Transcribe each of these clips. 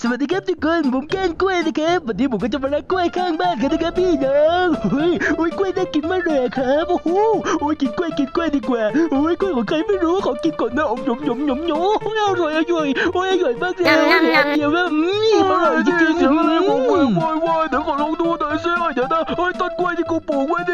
สวัสดีครับทุกคนผมแกล้งกล้วยนะครับวันนี้ผมก็จะมาลักกล้วยข้างบ้านกันนะครับพี่น้องเฮ้ยโอ้ยกล้วยน่ากินมากเลยอะครับโอ้โหโอ้ยกินกล้วยกินกล้วยดีกว่าโอ้ยกล้วยของใครไม่รู้ขอกินก่อนนะอมหยมหยมหยมหยมโอ้ยอร่อยอร่อยโอ้ยอร่อยมากเลยเดี๋ยวว่าอืมอร่อยจริงๆเสียงอะไรอืโวมยวายโวยวายเดี๋ยวขอลองดูหน่อยสิเดี๋ยวนะเฮ้ยต้นกล้วยที่กูปลูกไว้ดี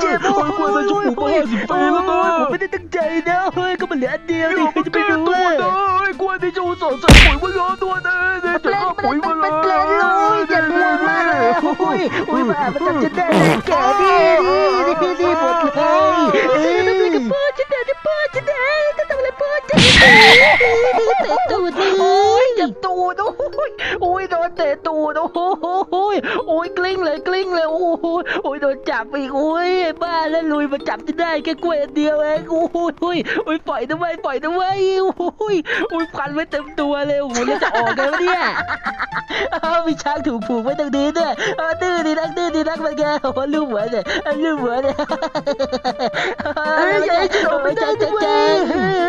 เจ็บเฮ้ยกล้วยนั้นฉันปลูกมาห้าสิบปีแล้วนะผมไม่ได้ตั้งใจนะเฮ้ยก็มันเหลืออันเดียวดี๋ยวนี่มันใครจะไปรู้ตัวนะเฮ้ยกล้วยที่จะอุตส่าห์ใส่ปุ๋ยมาเยอะตัวนะเนี่ยจะเอาปุ๋ยมาเลยโอ้ยโอ้ยบ้ามันทำฉันได้แก่ดินี่นี่นี่หมดเลยเอ้ยทำอะไรกับพ่อฉันเด้อพ่อฉันเด้อจะทำอะไรพ่อฉันเด้อเตะตูดนี่โอ้ยเจ็บตูดโอ้ย ดนเตะตูดโอ้โหโอ้ยกลิ้งเลยกลิ้งเลยโอ้โหโอ้ยโดนจับอีกโอ้ยบ้าแล้วลุยมาจับจะได้แค่กล้วยอันเดียวเองโอ้ยโอ้ยโอ้ยปล่อยด้วยปล่อยด้วยโอ้ยโอ้ยพันไว้เต็มตัวเลยโอ้โหแล้วจะออกไงวะเนี่ยเอามีช้างถูกผูกไว้ตรงนี้ด้วยเอาดื้อดีนักดื้อดีนักมันแกโอ้โหลูกหัวเนี่ยลูกหัวเนี่ยเอ้ยเอ้ยจะไม่ได้ด้วย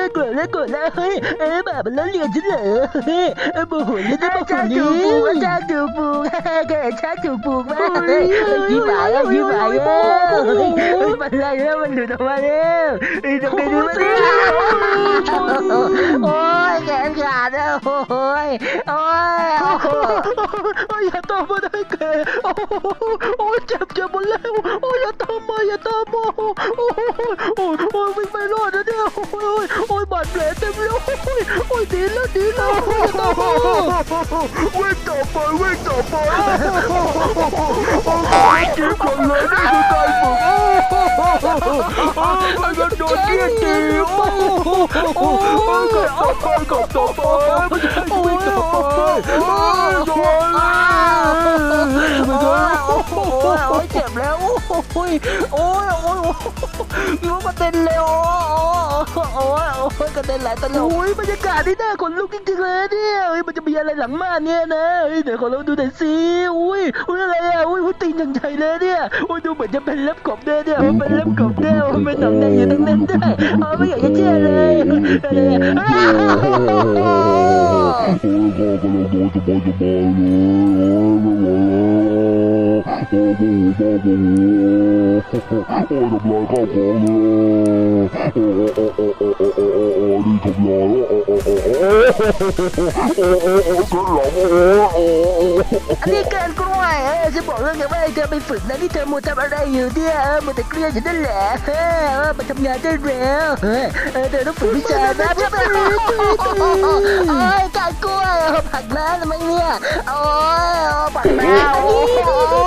เฮ้ยกดแล้วกดแล้วเฮ้ยเอ้ยแบบมันแล้วเรียนฉันเหรอเฮ้ยโมโหเลยนะโมโหช้างเลถูกผูกยช้างถูกผูกแกช้างถูกผูกมาเฮ้ยยิ้มหายแล้วยิ้มหายแล้วมันอะไรแล้วมันหลุดออกมาแล้วไอ้ตรงนี้มันโอ้ยแขนขาดแล้วโอ้ยโอ้ยโอ้ยอย่าตามมาได้แก โอ้โอ้ยเจ็บเจ็บหมดแล้วโอ้ยอย่าตามมาอย่าตามมาโอ้ยโอ้ยโอ้ยวิ่งไม่รอดนะเนี่ยโอ้ยโอ้ยบาดแผลเต็มเลยโอ้ยโอ้ยดีแล้วดีแล้วอย่าตามมาวิ่งต่อไปวิ่งต่อไปจิ๊บคนเลยนี่คือการฝึกมันก็โดนเกียตีโอ้โหกลับต่อไปกลับต่อไปไม่ใช่วิ่งต่อไปโอ้ย โอ้โหโอ้ยเจ็บแล้วโอ้ยโอ้ยโอ้ยโอ้ยรู้กระเด็นเลยโอ้ยโอ้ยโอ้ยกระเด็นหลายตลบโอ้ยบรรยากาศนี่น่าขนลุกจริงๆเลยเนี่ยเฮ้ยมันจะมีอะไรหลังม่านเนี่ยนะเฮ้ยเดี๋ยวขอลองดูหน่อยสิอุ้ยอุ้ยอะไรอะอุ้ยอุ้ยตีนอย่างใหญ่เลยเนี่ยอุ้ยดูเหมือนจะเป็นเล็บกบเนี่ยเนี่ยมันเป็นเล็บกบเนี่ยมันเป็นหนังแดงอยู่ตรงนั้นด้วยเออไม่อยากจะเชื่อเลยอะไรอะอ้าวโอ้ยพ่อกำลังโมจะโมจะโมเลยไม่ไหวแล้วโอ้โหพ่อโมโหโอ้ยทำลายข้าวของเลยโอ้โอ้โอ้โอ้โอ้โอ้โอ้โอ้โอ้นี่ทำลายโอ้โอ้โอ้โอ้โอ้โอ้โอ้โอ้โอ้โอ้โอ้โอ้โอ้โอ้โอ้อันนี้เกินกล้วยเออฉันบอกเรื่องอย่างว่าให้เธอไปฝึกนะที่เธอมัวทำอะไรอยู่เนี่ยเออมัวแต่เกลียดอยู่นั่นแหละเออเออไปทำงานได้แล้วเออเออเธอต้องฝึกวิชานะใช่ไหมโอ้ยการกล้วยผักน้ำทำไมเนี่ยโอ้ยผักน้ำโอ้ยโอ้ยโอ้ยตีสองคนแล้วโอ้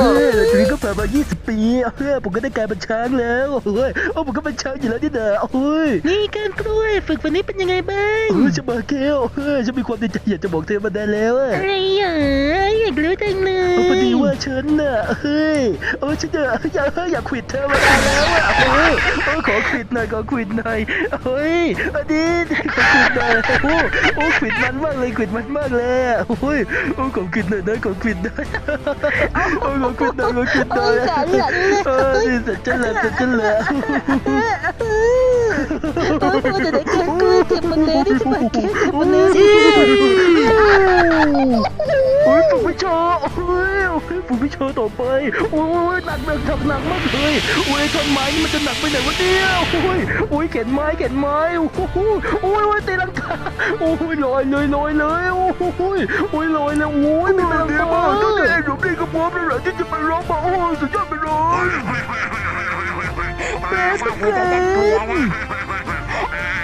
เฮ้ยแล้วทีนี้ก็ผ่านมา 20 ปีเฮ้ยผมก็ได้กลายเป็นช้างแล้วเอ้ยโอ้ผมก็เป็นช้างอยู่แล้วนี่เด้อโอ้ยนี่การกล้วยฝึกวันนี้เป็นยังไงบ้างเฮ้ยจะมาเกลเฮ้ยฉันมีความดีใจอยากจะบอกเธอมาได้แล้วอะไรอะอ ยากรู้จังเลเออพอดีว่าฉันน่ะเฮ้ยเออฉันจะอยากอยากขิดเธอมานานแล้วอะเฮ้ยเออขอขิดหน่อยขอขิดหน่อยเฮ้ยอันนี้ขอขิดหน่อยโอ้โอ้ขิดมันมากเลยขิดมันมากเลยอะโอ้ยโอ้ขอขิดหน่อยนะขอขิดหน่อยโอ้ขอขิดหน่อยขอขิดหน่อยเออนี่เสร็จฉันแล้วเสร็จฉันแล้วโอ้ยแต่ได้การกล้วยเจ็บมันเลยที่จะมาแค่เจ็บมันเลย โอ้ยฝึกวิชาโอ้ยโอ้ยฝึกวิชาต่อไปโอ้ยหนักหนักหนักหนักมากเลยโอ้ยท่อนไม้นี่มันจะหนักไปไหนวะเนี่ยโอ้ยโอ้ยเข็นไม้เข็นไม้โอ้ยโอ้ยตีลังกาโอ้ยลอยเลยลอยเลยโอ้ยโอ้ยลอยเลยโอ้ยมีแบบนี้ากตั้งแต่หนุ่มนี่ก็พร้อมแล้วแหละที่จะไปร้องมาโอ้สุดยอดไปเลยแม่ตะเกียบสเอ้ย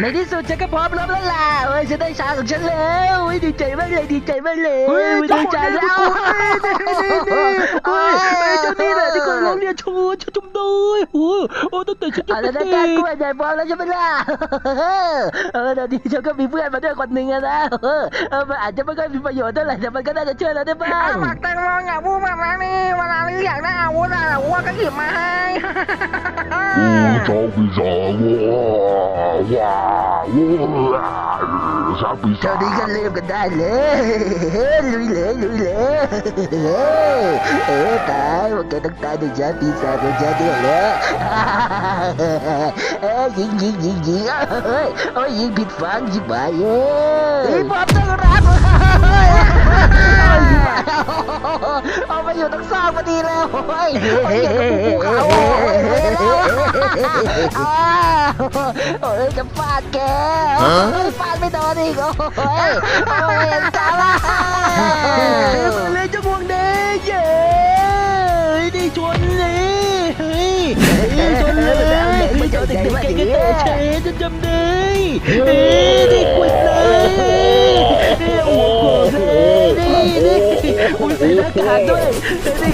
ในที่สุดฉันก็พร้อมรับแล้วล่ะเฮ้ยฉันได้ชาของฉันแล้วเฮ้ยดีใจมากเลยดีใจมากเลยเฮ้ยดีใจแล้วเฮ้ยนี่นี่นี่เฮ้ยเจ้านี่แหละที่คนร้องเรียนโชว์ฉันจำได้โอ้โอ้ตั้งแต่ฉันเอายังแล้วเป็นนะเด็การกล้วยกใหญ่พร้อมแล้วใช่ไหมล่ะเออเดี๋ยวนี้ฉันก็มีเพื่อนมาด้วยคนหนึ่งอะนะเออเออมันอาจจะไม่ค่อยมีประโยชน์เท่าไหร่แต่มันก็น่าจะช่วยเราได้บ้างหมักแตงโมอย่าพูดแบบนั้นนี่เวลานี้อยากได้อาวุธอะไรอ้วก็หยิบมาให้โอ้เจ้าพี่สาวว้าวว้าวช้างปีศาเท่าจนี้ก็เริ่มกันได้เลยลุยเลยลุยเลยเออตายว่าแกต้องตายในช้างปีศาจของฉันเนี่ยแหละเอ้ยยิงยิงยิงยิงเอ้ยโอ้ยยิงผิดฝังจิบหายเอ้ยพี่บอมต้องรักเเอาไปอยู่ตรงซอกพอดีเลยโอ้ยโอ้ยภูเขาโอ้ยจะฟาดแกฟาดไม่โดนอีกโอ้ยโอ้ยจ้าละเลยจ้าพวงแดงเย้นี่ชนเลยเฮ้ยชนเลยไม่เจอเด็กๆแกก็แต่เชจะจำได้เฮ้ย ใส่หน้ากากด้วย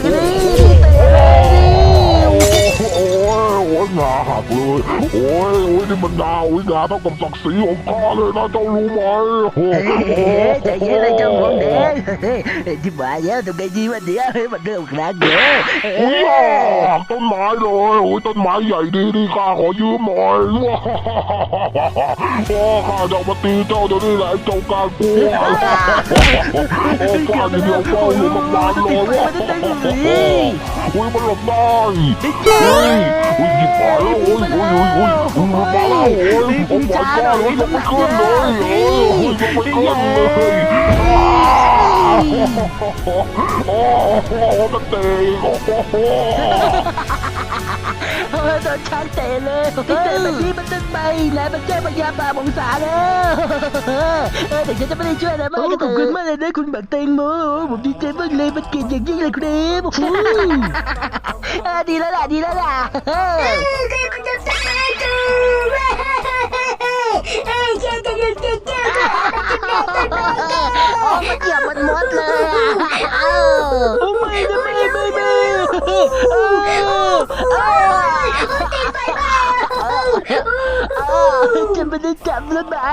นี่นี่เตะเลยนี่โอ้ยโอ้ยงาหัก เลยโอ้ยโอ้ยนี่มันดาวงาเท่ากับศักดิ์ศรีของข้าเลยนะเจ้ารู้ไหมโอ้เฮ้ยใจเย็นเลยเจ้าพวงแดงเฮ้ยที่บ้านแล้วทำไงดีวะเดียวมันเริ่มครั้งเดียวโอ้ยหักต้นไม้เลยโอ้ยต้นไม้ใหญ่ดีดีข้าขอยืมหน่อยว้าโอ้ข้าจะมาตีเจ้าเดี๋ยวนี้แหละเจ้าการกลัวโอ้ฟาเดี๋ยวเฝ้าอยู่มันบาเลยว้าโอ้ยมันหลบได้เฮ้ยโอ้ยหยิบไปแล้วโอ้ยโอ้ยโอ้ยโอ้ยมันมาแล้วโอ้ยผมปล่อยก้อนแล้วยกไม่ขึ้นเลยโอ้ยยกไม่ขึ้นเลยโอ้โหมันเตะโอ้โหเออโดนช้างเตะเลยที่เตะแบบนี้มันต้องไปแล้วมันแจ้งพยาบาลองศาแล้วเออแต่ฉันจะไม่ได้ช่วยอะไรมากขอบคุณมากเลยนะคุณบักเตงโมผมดีใจมากเลยมันเก่งอย่างยิ่งเลยครับเออดีแล้วล่ะดีแล้วล่ะ โอ้มันเหยียบมันมดเลยอะเอ จะไม่ได้จับแล้วมา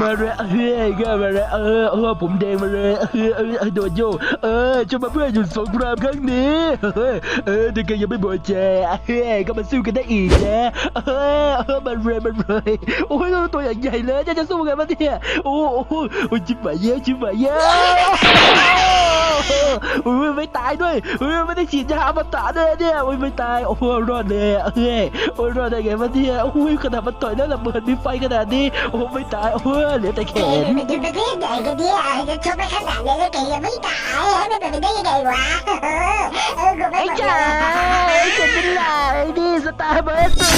มาเลยเฮ้ยก็มาเลยเออเออผมแดงมาเลยเออเออโดนโยเออจะมาเพื่อหยุดสงครามครั้งนี้เออเออแต่ก็ยังไม่หมดใจเฮ้ยก็มาสู้กันได้อีกนะเออเออมันเลยมันเลยโอ้ยตัวอย่างใหญ่เลยจะจะสู้กันมาเนี่ยโอ้โหโอ้จิบหายเยอะจิบหายเยอะ อ้ยไม่ตายด้วยโอ้ยไม่ได้ฉีดยาอมตะเลยเนี่ยโอ้ยไม่ตายโอ้โหรอดเลยเฮ้ยโอ้ยรอดได้ไงวะเนี่ยโอ้ยขนาดมันต่อยแล้วระเบิดมีไฟขนาดนี้โอ้ไม่ตายโอ้เหลือแต่แขนอยู่ประเทศไหนกันเนี่ยจะชกไปขนาดนี้แล้วแกยังไม่ตายให้มันเป็นไปได้ยังไงวะเออเออกูไม่ไอ้หมดจ๋าไอ้จ๋าเป็นไรนี่สตาร์เบอร์ตี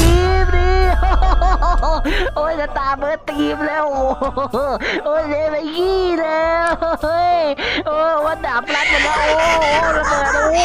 มนี่ โอ้ยจะตาเบอร์ตีมแล้ว โอ้ยเลยไปยี่แล้วเฮ้ยโอ้ว่าดาบรัดมันแล้วโอ้ระเบิดโอ้ย